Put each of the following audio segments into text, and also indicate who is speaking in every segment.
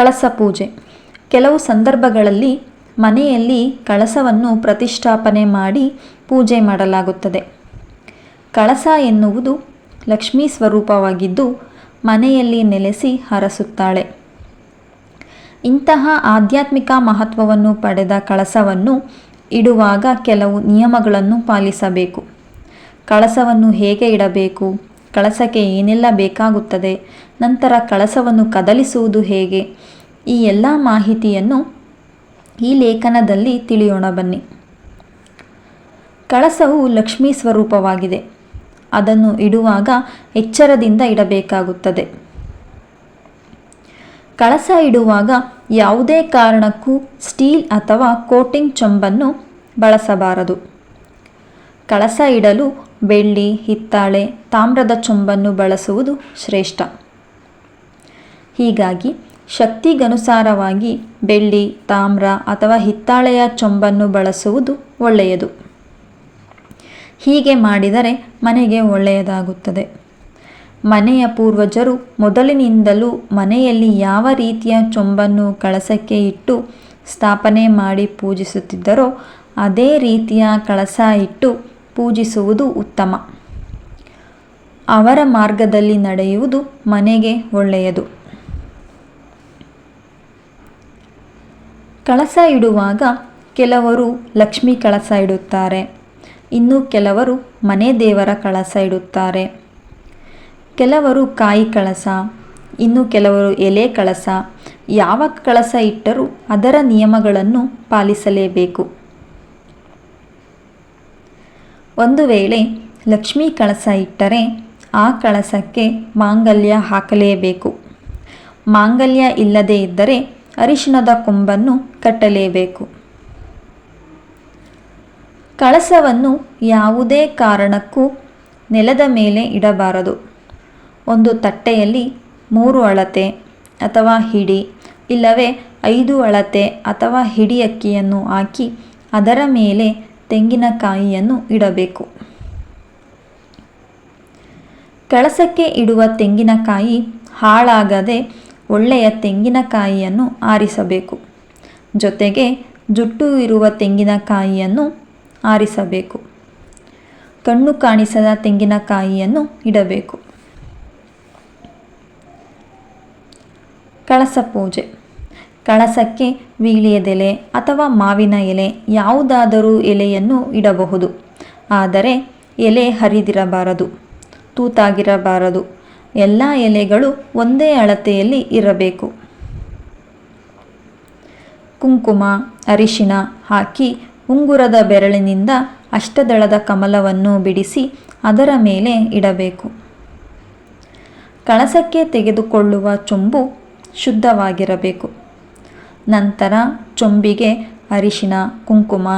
Speaker 1: ಕಳಸ ಪೂಜೆ. ಕೆಲವು ಸಂದರ್ಭಗಳಲ್ಲಿ ಮನೆಯಲ್ಲಿ ಕಳಸವನ್ನು ಪ್ರತಿಷ್ಠಾಪನೆ ಮಾಡಿ ಪೂಜೆ ಮಾಡಲಾಗುತ್ತದೆ. ಕಳಸ ಎನ್ನುವುದು ಲಕ್ಷ್ಮೀ ಸ್ವರೂಪವಾಗಿದ್ದು ಮನೆಯಲ್ಲಿ ನೆಲೆಸಿ ಹರಸುತ್ತಾಳೆ. ಇಂತಹ ಆಧ್ಯಾತ್ಮಿಕ ಮಹತ್ವವನ್ನು ಪಡೆದ ಕಳಸವನ್ನು ಇಡುವಾಗ ಕೆಲವು ನಿಯಮಗಳನ್ನು ಪಾಲಿಸಬೇಕು. ಕಳಸವನ್ನು ಹೇಗೆ ಇಡಬೇಕು? ಕಳಸಕ್ಕೆ ಏನೆಲ್ಲ ಬೇಕಾಗುತ್ತದೆ? ನಂತರ ಕಳಸವನ್ನು ಕದಲಿಸುವುದು ಹೇಗೆ? ಈ ಎಲ್ಲ ಮಾಹಿತಿಯನ್ನು ಈ ಲೇಖನದಲ್ಲಿ ತಿಳಿಯೋಣ ಬನ್ನಿ. ಕಳಸವು ಲಕ್ಷ್ಮೀ ಸ್ವರೂಪವಾಗಿದೆ. ಅದನ್ನು ಇಡುವಾಗ ಎಚ್ಚರದಿಂದ ಇಡಬೇಕಾಗುತ್ತದೆ. ಕಳಸ ಇಡುವಾಗ ಯಾವುದೇ ಕಾರಣಕ್ಕೂ ಸ್ಟೀಲ್ ಅಥವಾ ಕೋಟಿಂಗ್ ಚೊಂಬನ್ನು ಬಳಸಬಾರದು. ಕಳಸ ಇಡಲು ಬೆಳ್ಳಿ, ಹಿತ್ತಾಳೆ, ತಾಮ್ರದ ಚೊಂಬನ್ನು ಬಳಸುವುದು ಶ್ರೇಷ್ಠ. ಹೀಗಾಗಿ ಶಕ್ತಿಗನುಸಾರವಾಗಿ ಬೆಳ್ಳಿ, ತಾಮ್ರ ಅಥವಾ ಹಿತ್ತಾಳೆಯ ಚೊಂಬನ್ನು ಬಳಸುವುದು ಒಳ್ಳೆಯದು. ಹೀಗೆ ಮಾಡಿದರೆ ಮನೆಗೆ ಒಳ್ಳೆಯದಾಗುತ್ತದೆ. ಮನೆಯ ಪೂರ್ವಜರು ಮೊದಲಿನಿಂದಲೂ ಮನೆಯಲ್ಲಿ ಯಾವ ರೀತಿಯ ಚೊಂಬನ್ನು ಕಳಸಕ್ಕೆ ಇಟ್ಟು ಸ್ಥಾಪನೆ ಮಾಡಿ ಪೂಜಿಸುತ್ತಿದ್ದರೋ ಅದೇ ರೀತಿಯ ಕಳಸ ಇಟ್ಟು ಪೂಜಿಸುವುದು ಉತ್ತಮ. ಅವರ ಮಾರ್ಗದಲ್ಲಿ ನಡೆಯುವುದು ಮನೆಗೆ ಒಳ್ಳೆಯದು. ಕಳಸ ಇಡುವಾಗ ಕೆಲವರು ಲಕ್ಷ್ಮಿ ಕಳಸ ಇಡುತ್ತಾರೆ. ಇನ್ನು ಕೆಲವರು ಮನೆ ದೇವರ ಕಳಸ ಇಡುತ್ತಾರೆ. ಕೆಲವರು ಕಾಯಿ ಕಳಸ, ಇನ್ನು ಕೆಲವರು ಎಲೆ ಕಳಸ. ಯಾವ ಕಳಸ ಇಟ್ಟರೂ ಅದರ ನಿಯಮಗಳನ್ನು ಪಾಲಿಸಲೇಬೇಕು. ಒಂದು ವೇಳೆ ಲಕ್ಷ್ಮಿ ಕಳಸ ಇಟ್ಟರೆ ಆ ಕಳಸಕ್ಕೆ ಮಾಂಗಲ್ಯ ಹಾಕಲೇಬೇಕು. ಮಾಂಗಲ್ಯ ಇಲ್ಲದೇ ಇದ್ದರೆ ಅರಿಶಿಣದ ಕೊಂಬನ್ನು ಕಟ್ಟಲೇಬೇಕು. ಕಳಸವನ್ನು ಯಾವುದೇ ಕಾರಣಕ್ಕೂ ನೆಲದ ಮೇಲೆ ಇಡಬಾರದು. ಒಂದು ತಟ್ಟೆಯಲ್ಲಿ ಮೂರು ಅಳತೆ ಅಥವಾ ಹಿಡಿ, ಇಲ್ಲವೇ ಐದು ಅಳತೆ ಅಥವಾ ಹಿಡಿ ಅಕ್ಕಿಯನ್ನು ಹಾಕಿ ಅದರ ಮೇಲೆ ತೆಂಗಿನಕಾಯಿಯನ್ನು ಇಡಬೇಕು. ಕಳಸಕ್ಕೆ ಇಡುವ ತೆಂಗಿನಕಾಯಿ ಹಾಳಾಗದೆ ಒಳ್ಳೆಯ ತೆಂಗಿನಕಾಯಿಯನ್ನು ಆರಿಸಬೇಕು. ಜೊತೆಗೆ ಜುಟ್ಟು ಇರುವ ತೆಂಗಿನಕಾಯಿಯನ್ನು ಆರಿಸಬೇಕು. ಕಣ್ಣು ಕಾಣಿಸದ ತೆಂಗಿನಕಾಯಿಯನ್ನು ಇಡಬೇಕು. ಕಳಸ ಪೂಜೆ. ಕಳಸಕ್ಕೆ ವೀಳ್ಯದೆಲೆ ಅಥವಾ ಮಾವಿನ ಎಲೆ ಯಾವುದಾದರೂ ಎಲೆಯನ್ನು ಇಡಬಹುದು. ಆದರೆ ಎಲೆ ಹರಿದಿರಬಾರದು, ತೂತಾಗಿರಬಾರದು. ಎಲ್ಲ ಎಲೆಗಳು ಒಂದೇ ಅಳತೆಯಲ್ಲಿ ಇರಬೇಕು. ಕುಂಕುಮ ಅರಿಶಿನ ಹಾಕಿ ಉಂಗುರದ ಬೆರಳಿನಿಂದ ಅಷ್ಟದಳದ ಕಮಲವನ್ನು ಬಿಡಿಸಿ ಅದರ ಮೇಲೆ ಇಡಬೇಕು. ಕಳಸಕ್ಕೆ ತೆಗೆದುಕೊಳ್ಳುವ ಚೊಂಬು ಶುದ್ಧವಾಗಿರಬೇಕು. ನಂತರ ಚೊಂಬಿಗೆ ಅರಿಶಿನ ಕುಂಕುಮ,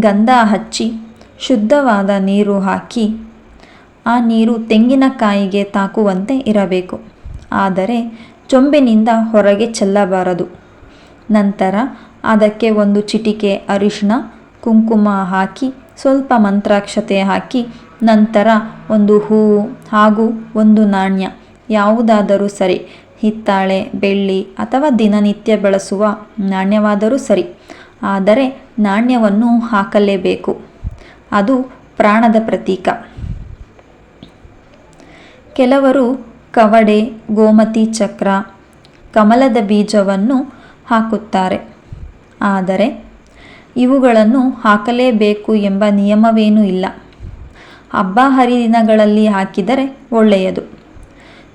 Speaker 1: ಗಂಧ ಹಚ್ಚಿ ಶುದ್ಧವಾದ ನೀರು ಹಾಕಿ ಆ ನೀರು ತೆಂಗಿನಕಾಯಿಗೆ ತಾಕುವಂತೆ ಇರಬೇಕು. ಆದರೆ ಚೊಂಬಿನಿಂದ ಹೊರಗೆ ಚೆಲ್ಲಬಾರದು. ನಂತರ ಅದಕ್ಕೆ ಒಂದು ಚಿಟಿಕೆ ಅರಿಶಿಣ, ಕುಂಕುಮ ಹಾಕಿ, ಸ್ವಲ್ಪ ಮಂತ್ರಾಕ್ಷತೆ ಹಾಕಿ, ನಂತರ ಒಂದು ಹೂವು ಹಾಗೂ ಒಂದು ನಾಣ್ಯ, ಯಾವುದಾದರೂ ಸರಿ, ಹಿತ್ತಾಳೆ, ಬೆಳ್ಳಿ ಅಥವಾ ದಿನನಿತ್ಯ ಬಳಸುವ ನಾಣ್ಯವಾದರೂ ಸರಿ. ಆದರೆ ನಾಣ್ಯವನ್ನು ಹಾಕಲೇಬೇಕು. ಅದು ಪ್ರಾಣದ ಪ್ರತೀಕ. ಕೆಲವರು ಕವಡೆ, ಗೋಮತಿ ಚಕ್ರ, ಕಮಲದ ಬೀಜವನ್ನು ಹಾಕುತ್ತಾರೆ. ಆದರೆ ಇವುಗಳನ್ನು ಹಾಕಲೇಬೇಕು ಎಂಬ ನಿಯಮವೇನೂ ಇಲ್ಲ. ಹಬ್ಬ ಹರಿದಿನಗಳಲ್ಲಿ ಹಾಕಿದರೆ ಒಳ್ಳೆಯದು.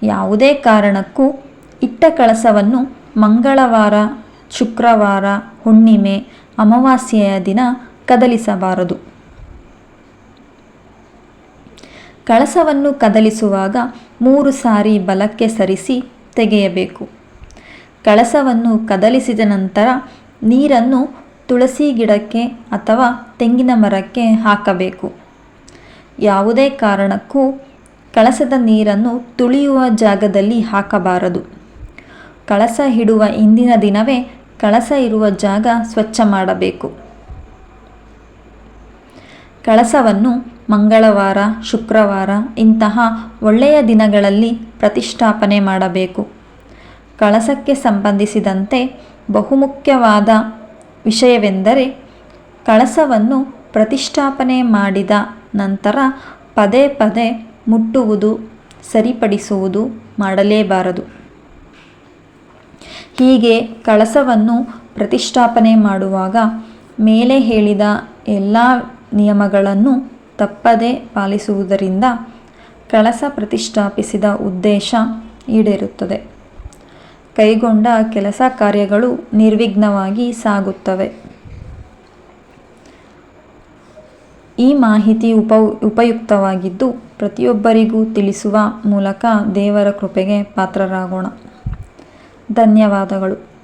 Speaker 1: ಯಾವುದೇ ಕಾರಣಕ್ಕೂ ಇಟ್ಟ ಕಳಸವನ್ನು ಮಂಗಳವಾರ, ಶುಕ್ರವಾರ, ಹುಣ್ಣಿಮೆ, ಅಮಾವಾಸ್ಯೆಯ ದಿನ ಕದಲಿಸಬಾರದು. ಕಳಸವನ್ನು ಕದಲಿಸುವಾಗ ಮೂರು ಸಾರಿ ಬಲಕ್ಕೆ ಸರಿಸಿ ತೆಗೆಯಬೇಕು. ಕಳಸವನ್ನು ಕದಲಿಸಿದ ನಂತರ ನೀರನ್ನು ತುಳಸಿ ಗಿಡಕ್ಕೆ ಅಥವಾ ತೆಂಗಿನ ಮರಕ್ಕೆ ಹಾಕಬೇಕು. ಯಾವುದೇ ಕಾರಣಕ್ಕೂ ಕಳಸದ ನೀರನ್ನು ತುಳಿಯುವ ಜಾಗದಲ್ಲಿ ಹಾಕಬಾರದು. ಕಳಸ ಹಿಡುವ ಇಂದಿನ ದಿನವೇ ಕಳಸ ಇರುವ ಜಾಗ ಸ್ವಚ್ಛ ಮಾಡಬೇಕು. ಕಳಸವನ್ನು ಮಂಗಳವಾರ, ಶುಕ್ರವಾರ ಇಂತಹ ಒಳ್ಳೆಯ ದಿನಗಳಲ್ಲಿ ಪ್ರತಿಷ್ಠಾಪನೆ ಮಾಡಬೇಕು. ಕಳಸಕ್ಕೆ ಸಂಬಂಧಿಸಿದಂತೆ ಬಹುಮುಖ್ಯವಾದ ವಿಷಯವೆಂದರೆ ಕಳಸವನ್ನು ಪ್ರತಿಷ್ಠಾಪನೆ ಮಾಡಿದ ನಂತರ ಪದೇ ಪದೇ ಮುಟ್ಟುವುದು, ಸರಿಪಡಿಸುವುದು ಮಾಡಲೇಬಾರದು. ಹೀಗೆ ಕಳಸವನ್ನು ಪ್ರತಿಷ್ಠಾಪನೆ ಮಾಡುವಾಗ ಮೇಲೆ ಹೇಳಿದ ಎಲ್ಲ ನಿಯಮಗಳನ್ನು ತಪ್ಪದೇ ಪಾಲಿಸುವುದರಿಂದ ಕಳಸ ಪ್ರತಿಷ್ಠಾಪಿಸಿದ ಉದ್ದೇಶ ಈಡೇರುತ್ತದೆ. ಕೈಗೊಂಡ ಕೆಲಸ ಕಾರ್ಯಗಳು ನಿರ್ವಿಘ್ನವಾಗಿ ಸಾಗುತ್ತವೆ. ಈ ಮಾಹಿತಿ ಉಪ, ಉಪಯುಕ್ತವಾಗಿದ್ದು ಪ್ರತಿಯೊಬ್ಬರಿಗೂ ತಿಳಿಸುವ ಮೂಲಕ ದೇವರ ಕೃಪೆಗೆ ಪಾತ್ರರಾಗೋಣ. ಧನ್ಯವಾದಗಳು.